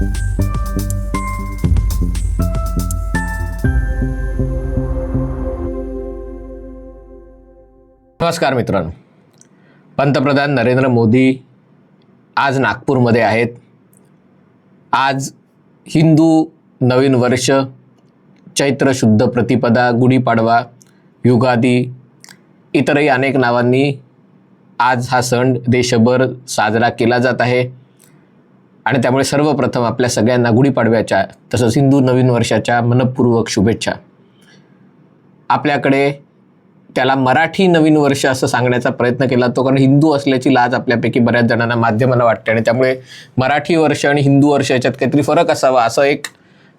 नमस्कार मित्रांनो. पंतप्रधान नरेंद्र मोदी आज नागपूरमध्ये आहेत. आज हिंदू नवीन वर्ष चैत्र शुद्ध प्रतिपदा गुढीपाडवा युगादी इतरही अनेक नावांनी आज हा सण देशभर साजरा केला जात आहे. आणि त्यामुळे सर्वप्रथम आपल्या सगळ्यांना गुढीपाडव्याच्या तसंच हिंदू नवीन वर्षाच्या मनपूर्वक शुभेच्छा. आपल्याकडे त्याला मराठी नवीन वर्ष असं सांगण्याचा प्रयत्न केला तो कारण हिंदू असल्याची लाज आपल्यापैकी बऱ्याच जणांना माध्यमाला वाटते आणि त्यामुळे मराठी वर्ष आणि हिंदू वर्ष याच्यात काहीतरी फरक असावा असं एक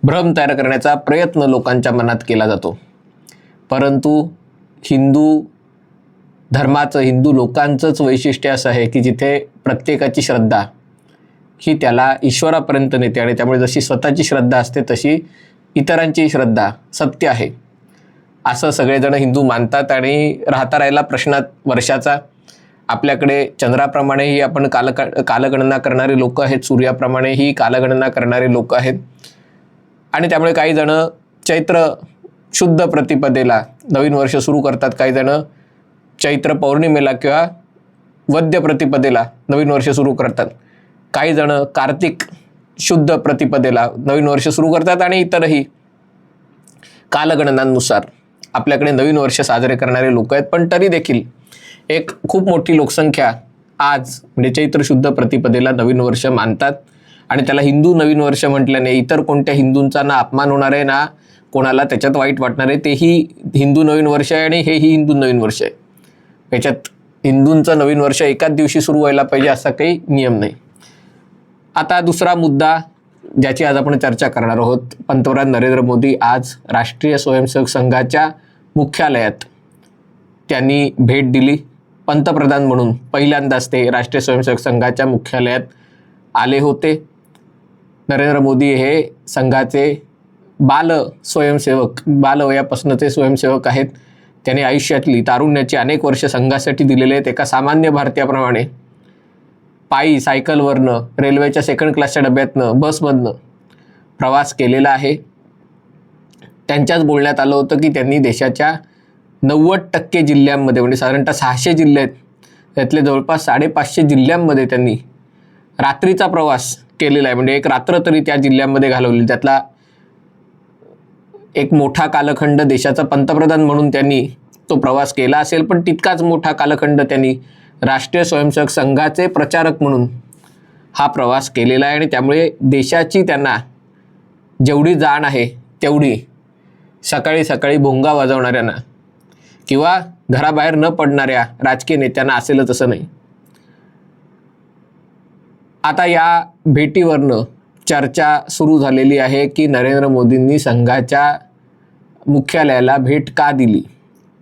भ्रम तयार करण्याचा प्रयत्न लोकांच्या मनात केला जातो. परंतु हिंदू धर्माचं हिंदू लोकांचंच वैशिष्ट्य असं आहे की जिथे प्रत्येकाची श्रद्धा ही त्याला ईश्वरापर्यंत नेते आणि त्यामुळे जशी स्वतःची श्रद्धा असते तशी इतरांची श्रद्धा सत्य आहे. असं सगळेजण हिंदू मानतात आणि राहता राहिला प्रश्नात वर्षाचा. आपल्याकडे चंद्राप्रमाणेही आपण काल कालगणना करणारे लोक आहेत सूर्याप्रमाणेही कालगणना करणारे लोक आहेत. आणि त्यामुळे काही जणं चैत्र शुद्ध प्रतिपदेला नवीन वर्ष सुरू करतात काही जणं चैत्र पौर्णिमेला किंवा वद्य प्रतिपदेला नवीन वर्ष सुरू करतात. काही जण कार्तिक शुद्ध प्रतिपदेला नवीन वर्ष सुरू करतात आणि इतरही कालगणनांनुसार आपल्याकडे नवीन वर्ष साजरे करणारे लोक आहेत. पण तरी देखील एक खूप मोठी लोकसंख्या आज म्हणजे चैत्र शुद्ध प्रतिपदेला नवीन वर्ष मानतात. आणि त्याला हिंदू नवीन वर्ष म्हटल्याने इतर कोणत्या हिंदूंचा ना अपमान होणार आहे ना कोणाला त्याच्यात वाईट वाटणार आहे तेही हिंदू नवीन वर्ष आहे आणि हेही हिंदू नवीन वर्ष आहे. याच्यात हिंदूंचं नवीन वर्ष एकाच दिवशी सुरू व्हायला पाहिजे असा काही नियम नाही. आता दुसरा मुद्दा ज्याची आज आपण चर्चा करणार आहोत. पंतप्रधान नरेंद्र मोदी आज राष्ट्रीय स्वयंसेवक संघाच्या मुख्यालयात त्यांनी भेट दिली. पंतप्रधान म्हणून पहिल्यांदाच ते राष्ट्रीय स्वयंसेवक संघाच्या मुख्यालयात आले होते. नरेंद्र मोदी हे संघाचे बाल स्वयंसेवक बालवयापासूनचे स्वयंसेवक आहेत. त्याने आयुष्यातली तारुण्याची अनेक वर्ष संघासाठी दिलेले आहेत. एका सामान्य भारतीयाप्रमाणे पायी सायकलवरनं रेल्वेच्या सेकंड क्लासच्या डब्यातनं बसमधनं प्रवास केलेला आहे. त्यांच्याच बोलण्यात आलं होतं की त्यांनी देशाच्या नव्वद टक्के जिल्ह्यांमध्ये म्हणजे साधारणतः सहाशे जिल्हे आहेत त्यातले जवळपास साडेपाचशे जिल्ह्यांमध्ये त्यांनी रात्रीचा प्रवास केलेला आहे. म्हणजे एक रात्र तरी त्या जिल्ह्यांमध्ये घालवली. त्यातला एक मोठा कालखंड देशाचा पंतप्रधान म्हणून त्यांनी तो प्रवास केला असेल पण तितकाच मोठा कालखंड त्यांनी राष्ट्रीय स्वयंसेवक संघाचे प्रचारक म्हणून हा प्रवास केलेला आहे आणि त्यामुळे देशाची त्यांना जेवढी जाण आहे तेवढी सकाळी सकाळी भोंगा वाजवणाऱ्यांना किंवा घराबाहेर न पडणाऱ्या राजकीय नेत्यांना असेलच असं नाही. आता या भेटीवरनं चर्चा सुरू झालेली आहे की नरेंद्र मोदींनी संघाच्या मुख्यालयाला भेट का दिली?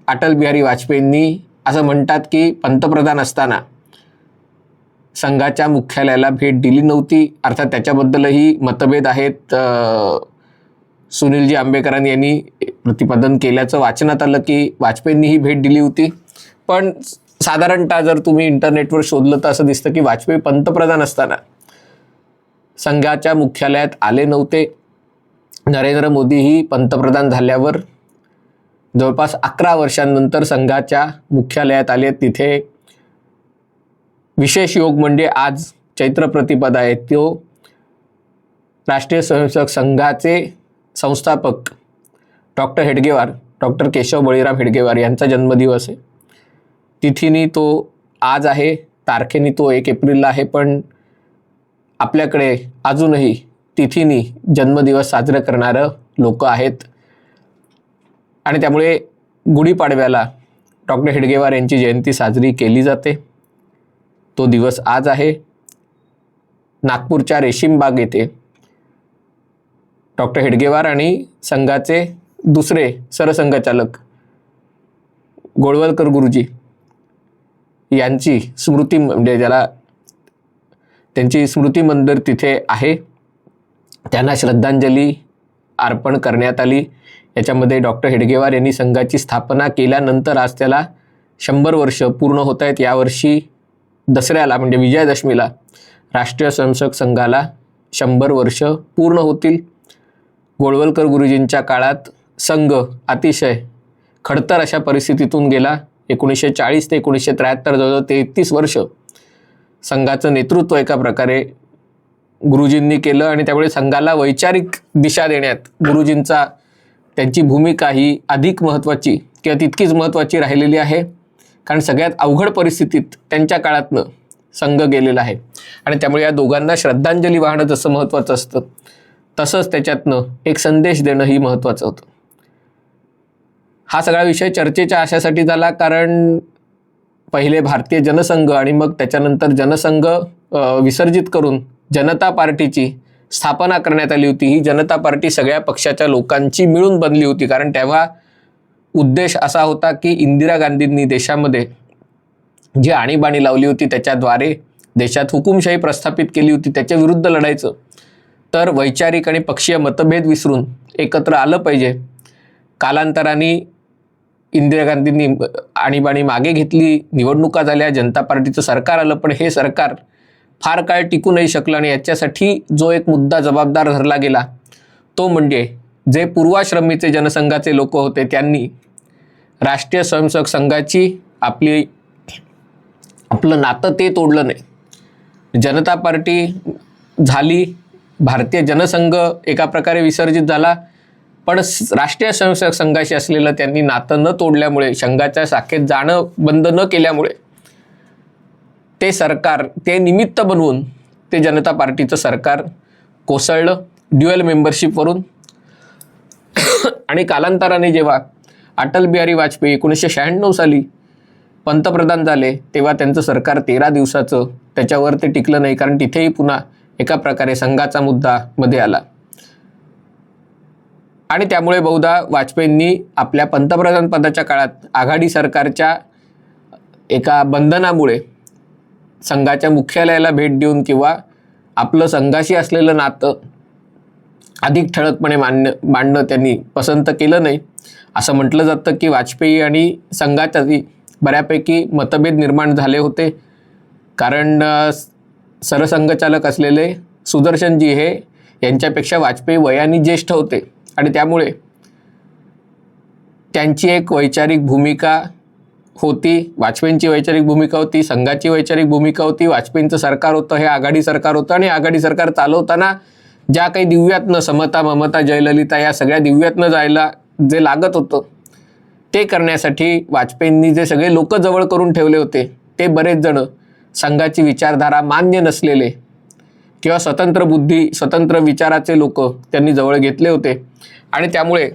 अटल बिहारी वाजपेयींनी असं म्हणतात की पंतप्रधान असताना संघाच्या मुख्यालयाला भेट दिली नव्हती. अर्थात त्याच्याबद्दलही मतभेद आहेत. सुनीलजी आंबेकरांनी यांनी प्रतिपादन केल्याचं वाचनात आलं की वाजपेयींनीही भेट दिली होती. पण साधारणतः जर तुम्ही इंटरनेटवर शोधलं तर असं दिसतं की वाजपेयी पंतप्रधान असताना संघाच्या मुख्यालयात आले नव्हते. नरेंद्र मोदीही पंतप्रधान झाल्यावर जवळपास अकरा वर्षांनंतर संघाच्या मुख्यालयात आले. तिथे विशेष योग म्हणजे आज चैत्र प्रतिपदा आहे. तो राष्ट्रीय स्वयंसेवक संघाचे संस्थापक डॉक्टर हेडगेवार डॉक्टर केशव बळीराम हेडगेवार यांचा जन्मदिवस आहे. तिथीनी तो आज आहे. तारखेनी तो एक एप्रिलला आहे. पण आपल्याकडे अजूनही तिथीनी जन्मदिवस साजरं करणारं लोक आहेत. आणि त्यामुळे गुढीपाडव्याला डॉक्टर हेडगेवार यांची जयंती साजरी केली जाते. तो दिवस आज आहे. नागपूरच्या रेशीमबाग येथे डॉक्टर हेडगेवार आणि संघाचे दुसरे सरसंघचालक गोळवलकर गुरुजी यांची स्मृती म्हणजे ज्याला त्यांची स्मृती मंदिर तिथे आहे. त्यांना श्रद्धांजली अर्पण करण्यात आली. याच्यामध्ये डॉक्टर हेडगेवार यांनी संघाची स्थापना केल्यानंतर आज त्याला शंभर वर्ष पूर्ण होत आहेत. यावर्षी दसऱ्याला म्हणजे विजयादशमीला राष्ट्रीय स्वयंसेवक संघाला शंभर वर्ष पूर्ण होतील. गोळवलकर गुरुजींच्या काळात संघ अतिशय खडतर अशा परिस्थितीतून गेला. एकोणीसशे चाळीस ते एकोणीसशे त्र्याहत्तर जवळजवळ तेहतीस वर्ष संघाचं नेतृत्व एका प्रकारे गुरुजींनी केलं आणि त्यामुळे संघाला वैचारिक दिशा देण्यात गुरुजींचा त्यांची भूमिका ही अधिक महत्त्वाची किंवा तितकीच महत्त्वाची राहिलेली आहे. कारण सगळ्यात अवघड परिस्थितीत त्यांच्या काळातनं संघ गेलेला आहे. आणि त्यामुळे या दोघांना श्रद्धांजली वाहणं जसं महत्त्वाचं असतं तसंच त्याच्यातनं एक संदेश देणंही महत्त्वाचं होतं. हा सगळा विषय चर्चेच्या आशासाठी झाला कारण पहिले भारतीय जनसंघ आणि मग त्याच्यानंतर जनसंघ विसर्जित करून जनता पार्टीची स्थापना करण्यात आली होती. ही जनता पार्टी सगळ्या पक्षाच्या लोकांची मिळून बनली होती. कारण तेव्हा उद्देश असा होता की इंदिरा गांधींनी देशामध्ये जी आणीबाणी लावली होती त्याच्याद्वारे देशात हुकुमशाही प्रस्थापित केली होती. त्याच्या विरुद्ध लढायचं. तर वैचारिक आणि पक्षीय मतभेद विसरून एकत्र आलं पाहिजे. कालांतराने इंदिरा गांधींनी आणीबाणी मागे घेतली. निवडणुका झाल्या. जनता पार्टीचं सरकार आलं. पण हे सरकार फार काळ टिकू नाही शकलं आणि याच्यासाठी जो एक मुद्दा जबाबदार धरला गेला तो म्हणजे जे पूर्वाश्रमीचे जनसंघाचे लोक होते त्यांनी राष्ट्रीय स्वयंसेवक संघाची आपली आपलं नातं ते तोडलं नाही. जनता पार्टी झाली भारतीय जनसंघ एका प्रकारे विसर्जित झाला पण राष्ट्रीय स्वयंसेवक संघाशी असलेलं त्यांनी नातं न तोडल्यामुळे संघाच्या शाखेत जाणं बंद न केल्यामुळे ते सरकार ते निमित्त बनवून ते जनता पार्टीचं सरकार कोसळलं ड्युअल मेंबरशिपवरून आणि कालांतराने जेव्हा अटल बिहारी वाजपेयी एकोणीसशे शहाण्णव साली पंतप्रधान झाले तेव्हा त्यांचं सरकार तेरा दिवसाचं त्याच्यावर ते टिकलं नाही कारण तिथेही पुन्हा एका प्रकारे संघाचा मुद्दा मध्ये आला. आणि त्यामुळे बहुधा वाजपेयींनी आपल्या पंतप्रधान पदाच्या काळात आघाडी सरकारच्या एका बंधनामुळे संघाच्या मुख्यालयाला भेट देऊन किंवा आपलं संघाशी असलेलं नातं अधिक ठळकपणे मांडणं मांडणं त्यांनी पसंत केलं नाही. असं म्हटलं जातं की वाजपेयी आणि संघाच्याही बऱ्यापैकी मतभेद निर्माण झाले होते. कारण सरसंघचालक असलेले सुदर्शनजी हे यांच्यापेक्षा वाजपेयी वयाने ज्येष्ठ होते. आणि त्यामुळे त्यांची एक वैचारिक भूमिका होती वाजपेयींची वैचारिक भूमिका होती संघाची वैचारिक भूमिका होती वाजपेयींचं सरकार होतं हे आघाडी सरकार होतं आणि आघाडी सरकार चालवताना ज्या काही दिव्यातनं समता ममता जयललिता या सगळ्या दिव्यातनं जायला जे लागत होतं ते करण्यासाठी वाजपेयींनी जे सगळे लोक जवळ करून ठेवले होते ते बरेच जण संघाची विचारधारा मान्य नसलेले किंवा स्वतंत्र बुद्धी स्वतंत्र विचाराचे लोक त्यांनी जवळ घेतले होते. आणि त्यामुळे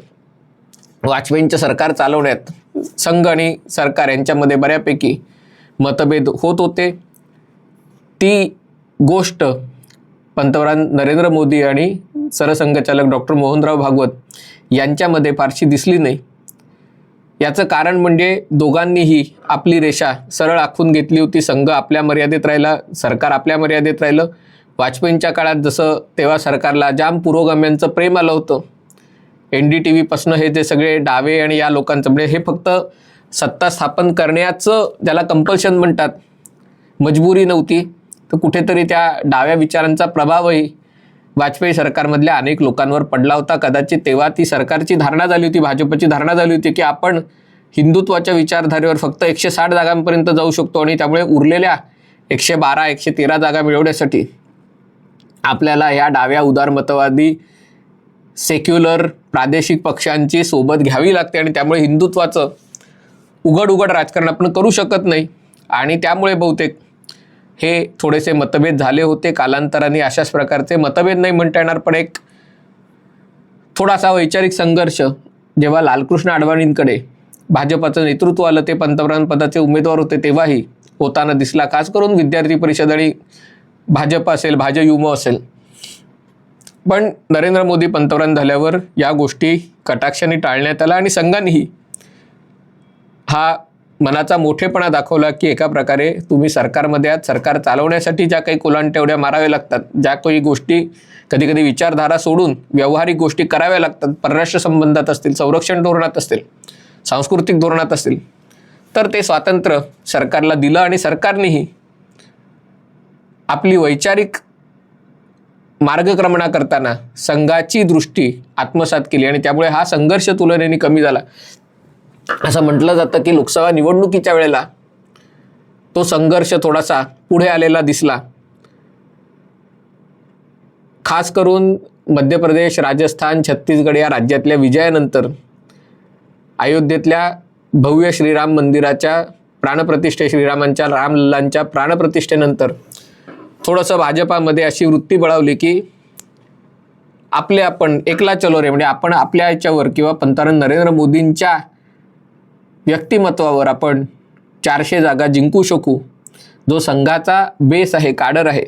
वाजपेयींचं सरकार चालवण्यात संघ आणि सरकार यांच्यामध्ये बऱ्यापैकी मतभेद होत होते. ती गोष्ट पंतप्रधान नरेंद्र मोदी आणि सरसंघचालक डॉक्टर मोहनराव भागवत यांच्यामध्ये फारशी दिसली नाही. याचं कारण म्हणजे दोघांनीही आपली रेषा सरळ आखून घेतली होती. संघ आपल्या मर्यादेत राहिला सरकार आपल्या मर्यादेत राहिलं. वाजपेयींच्या काळात जसं तेव्हा सरकारला जाम पुरोगाम्यांचं प्रेम आलं होतं एन डी टी व्हीपासनं हे जे सगळे डावे आणि या लोकांचं म्हणजे हे फक्त सत्ता स्थापन करण्याचं ज्याला कंपल्शन म्हणतात मजबुरी नव्हती. तर कुठेतरी त्या डाव्या विचारांचा प्रभावही वाजपेयी सरकारमधल्या अनेक लोकांवर पडला होता. कदाचित तेव्हा ती सरकारची धारणा झाली होती भाजपची धारणा झाली होती की आपण हिंदुत्वाच्या विचारधारेवर फक्त एकशे साठ जागांपर्यंत जाऊ शकतो आणि त्यामुळे उरलेल्या एकशे बारा एकशे तेरा जागा मिळवण्यासाठी आपल्याला या डाव्या उदारमतवादी सेक्युलर प्रादेशिक पक्षांची सोबत घ्यावी लागते आणि त्यामुळे हिंदुत्वाचं उघड उघड राजकारण आपण करू शकत नाही. आणि त्यामुळे बहुतेक हे थोडेसे मतभेद झाले होते. कालांतराने अशाच प्रकारचे मतभेद नाही म्हणता येणार पण एक थोडासा वैचारिक संघर्ष जेव्हा लालकृष्ण अडवाणींकडे भाजपाचं नेतृत्व आलं ते पंतप्रधान पदाचे उमेदवार होते तेव्हाही होताना दिसला. खास करून विद्यार्थी परिषद आणि भाजप असेल भाजयुम असेल. पण नरेंद्र मोदी पंतप्रधान झाल्यावर या गोष्टी कटाक्षाने टाळण्यात आल्या आणि संघानेही हा मनाचा मोठेपणा दाखवला की एका प्रकारे तुम्ही सरकारमध्ये आहात. सरकार चालवण्यासाठी ज्या काही कोलांटेवड्या माराव्या लागतात. ज्या काही गोष्टी कधी कधी विचारधारा सोडून व्यावहारिक गोष्टी कराव्या लागतात. परराष्ट्र संबंधात असतील संरक्षण धोरणात असतील सांस्कृतिक धोरणात असतील. तर ते स्वातंत्र्य सरकारला दिलं आणि सरकारनेही आपली वैचारिक मार्गक्रमणा करताना संघाची दृष्टी आत्मसात केली आणि त्यामुळे हा संघर्ष तुलनेने कमी झाला. असं म्हटलं जातं की लोकसभा निवडणुकीच्या वेळेला तो संघर्ष थोडासा पुढे आलेला दिसला. खास करून मध्य प्रदेश राजस्थान छत्तीसगड या राज्यातल्या विजयानंतर अयोध्येतल्या भव्य श्रीराम मंदिराच्या प्राणप्रतिष्ठे श्रीरामांच्या रामलल्लांच्या प्राणप्रतिष्ठेनंतर थोडंसं भाजपामध्ये अशी वृत्ती बळावली की आपले आपण एकला चलो रे म्हणजे आपण आपल्या याच्यावर किंवा पंतप्रधान नरेंद्र मोदींच्या व्यक्तिमत्वावर आपण चारशे जागा जिंकू शकू. जो संघाचा बेस आहे काडर आहे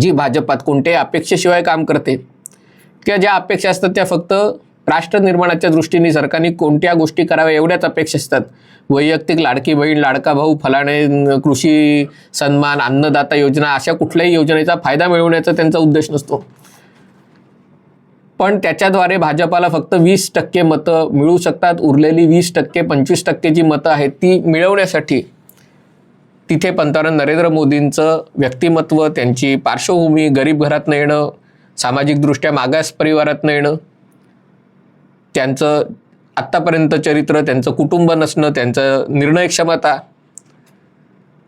जी भाजपात कोणत्याही अपेक्षेशिवाय काम करते. किंवा ज्या अपेक्षा असतात त्या फक्त राष्ट्र निर्माणाच्या दृष्टीने सरकारने कोणत्या गोष्टी कराव्या एवढ्याच अपेक्षा असतात. वैयक्तिक लाडकी बहीण लाडका भाऊ फलाणे कृषी सन्मान अन्नदाता योजना अशा कुठल्याही योजनेचा फायदा मिळवण्याचा त्यांचा उद्देश नसतो. पण त्याच्याद्वारे भाजपाला फक्त वीस टक्के मतं मिळू शकतात. उरलेली वीस टक्के पंचवीस टक्के जी मतं आहेत ती मिळवण्यासाठी तिथे पंतप्रधान नरेंद्र मोदींचं व्यक्तिमत्व त्यांची पार्श्वभूमी गरीब घरातनं येणं सामाजिकदृष्ट्या मागास परिवारातनं येणं त्यांचं आत्तापर्यंत चरित्र त्यांचं कुटुंब नसणं त्यांचं निर्णय क्षमता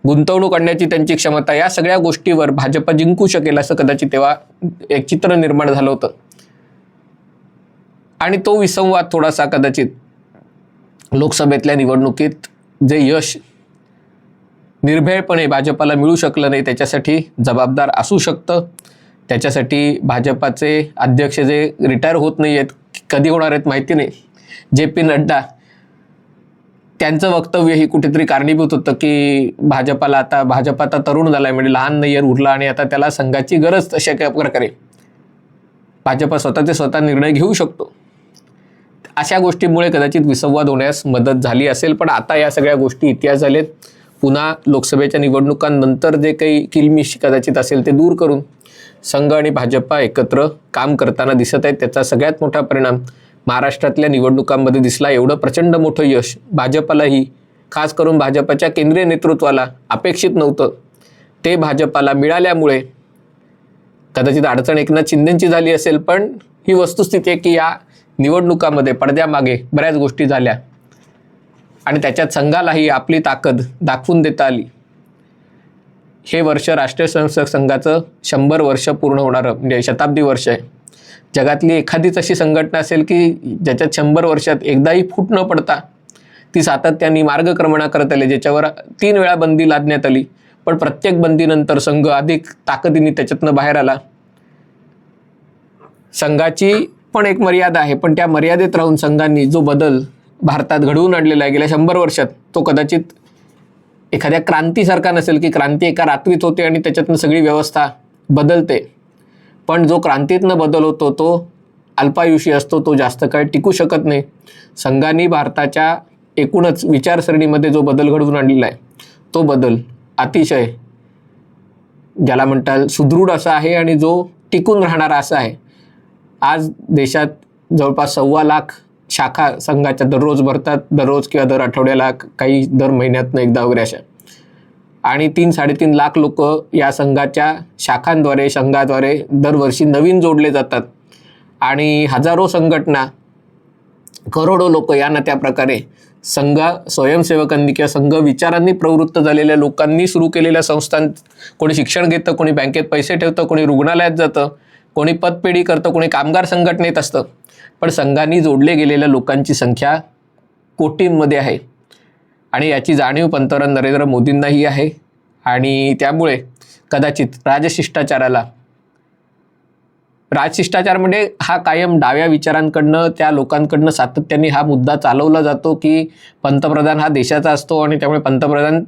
गुंतवणूक करण्याची त्यांची क्षमता या सगळ्या गोष्टीवर भाजप जिंकू शकेल असं कदाचित तेव्हा एक चित्र निर्माण झालं होतं. आणि तो विसंवाद थोडासा कदाचित लोकसभेतल्या निवडणुकीत जे यश निर्भयपणे भाजपाला मिळू शकलं नाही त्याच्यासाठी जबाबदार असू शकतं. त्याच्यासाठी भाजपाचे अध्यक्ष जे रिटायर होत नाही आहेत कधी होणार आहेत माहिती नाही. जे पी नड्डा त्यांचं वक्तव्य ही कुठेतरी कारणीभूत होतं की भाजपाला आता भाजप आता तरुण झाला आहे म्हणजे लहान नय्यर उरला आणि आता त्याला संघाची गरज तशा काय प्रकारे? भाजपा स्वतःचे स्वतः निर्णय घेऊ शकतो. अशा गोष्टीमुळे कदाचित विसंवाद होण्यास मदत झाली असेल पण आता या सगळ्या गोष्टी इतिहास झालेत. पुन्हा लोकसभेच्या निवडणुकांनंतर जे काही किलमिश कदाचित असेल ते दूर करून संघ आणि भाजपा एकत्र काम करताना दिसत आहेत. त्याचा सगळ्यात मोठा परिणाम महाराष्ट्रातल्या निवडणुकांमध्ये दिसला. एवढं प्रचंड मोठं यश भाजपालाही. खास करून भाजपाच्या केंद्रीय नेतृत्वाला अपेक्षित नव्हतं. ते भाजपाला मिळाल्यामुळे कदाचित अडचण एकनाथ शिंदेची झाली असेल पण ही वस्तुस्थिती आहे की या निवडणुकामध्ये पडद्यामागे बऱ्याच गोष्टी झाल्या. आणि त्याच्यात संघालाही आपली ताकद दाखवून देता आली. हे वर्ष राष्ट्रीय स्वयंसेवक संघाचं शंभर वर्ष पूर्ण होणारं म्हणजे शताब्दी वर्ष आहे. जगातली एखादीच अशी संघटना असेल की ज्याच्यात शंभर वर्षात एकदाही फूट न पडता ती सातत्याने मार्गक्रमणा करत आली ज्याच्यावर तीन वेळा बंदी लादण्यात आली. पण प्रत्येक बंदीनंतर संघ अधिक ताकदीने त्याच्यातनं बाहेर आला. संघाची पण एक मर्यादा आहे पण त्या मर्यादेत राहून संघांनी जो बदल भारतात घडवून आणलेला आहे गेल्या शंभर वर्षात तो कदाचित एखाद्या क्रांतीसारखा नसेल की क्रांती एका रात्रीत होते आणि त्याच्यातनं सगळी व्यवस्था बदलते. पण जो क्रांतीतनं बदल होतो तो अल्पायुषी असतो तो जास्त काळ टिकू शकत नाही. संघांनी भारताच्या एकूणच विचारसरणीमध्ये जो बदल घडवून आणलेला आहे तो बदल अतिशय ज्याला म्हणताल सुदृढ असा आहे आणि जो टिकून राहणारा असा आहे. आज देशात जवळपास सव्वा लाख शाखा संघाच्या दररोज भरतात दररोज किंवा दर आठवड्याला काही दर महिन्यातनं एकदा वगैरे अशा. आणि तीन साडेतीन लाख लोक या संघाच्या शाखांद्वारे संघाद्वारे दरवर्षी नवीन जोडले जातात. आणि हजारो संघटना करोडो लोक यांना त्या प्रकारे संघ स्वयंसेवकांनी किंवा संघ विचारांनी प्रवृत्त झालेल्या लोकांनी सुरू केलेल्या संस्थां कोणी शिक्षण घेतं कोणी बँकेत पैसे ठेवतं कोणी रुग्णालयात जातं कोणी पतपेढी करतं कोणी कामगार संघटनेत असतं. पण संघांनी जोडले गेलेल्या लोकांची संख्या कोटींमध्ये आहे. आणि याची जाणीव पंतप्रधान नरेंद्र मोदींनाही आहे. आणि त्यामुळे कदाचित राजशिष्टाचाराला राजशिष्टाचार म्हणजे हा कायम डाव्या विचारांकडनं त्या लोकांकडनं सातत्याने हा मुद्दा चालवला जातो की पंतप्रधान हा देशाचा असतो आणि त्यामुळे पंतप्रधान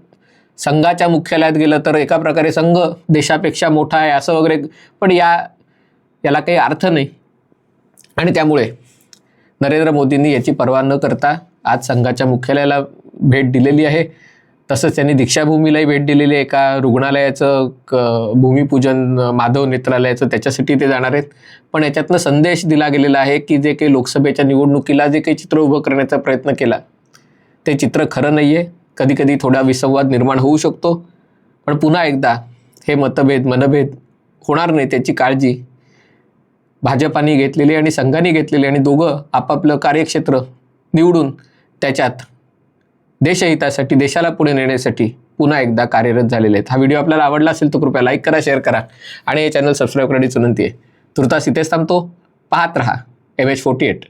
संघाच्या मुख्यालयात गेलं तर एका प्रकारे संघ देशापेक्षा मोठा आहे असं वगैरे. पण या याला काही अर्थ नाही. आणि त्यामुळे नरेंद्र मोदींनी याची पर्वा न करता आज संघाच्या मुख्यालयाला भेट दिलेली आहे. तसंच त्यांनी दीक्षाभूमीलाही भेट दिलेली आहे. एका रुग्णालयाचं क भूमिपूजन माधव नेत्रालयाचं त्याच्यासाठी ते जाणार आहेत. पण याच्यातनं संदेश दिला गेलेला आहे की जे काही लोकसभेच्या निवडणुकीला जे काही चित्र उभं करण्याचा प्रयत्न केला ते चित्र खरं नाही आहे कधीकधी थोडा विसंवाद निर्माण होऊ शकतो. पण पुन्हा एकदा हे मतभेद मनभेद होणार नाही त्याची काळजी भाजपाने घेतलेली आणि संघाने घेतलेली आणि दोघं आपापलं कार्यक्षेत्र निवडून त्याच्यात देशहितासाठी देशाला पुढे नेण्यासाठी पुन्हा एकदा कार्यरत झालेले आहेत. हा व्हिडिओ आपल्याला आवडला असेल तर कृपया लाईक करा शेअर करा आणि हे चॅनल सबस्क्राईब करण्याची विनंती आहे. तुर्तास इथेच थांबतो. पाहत रहा. M H forty eight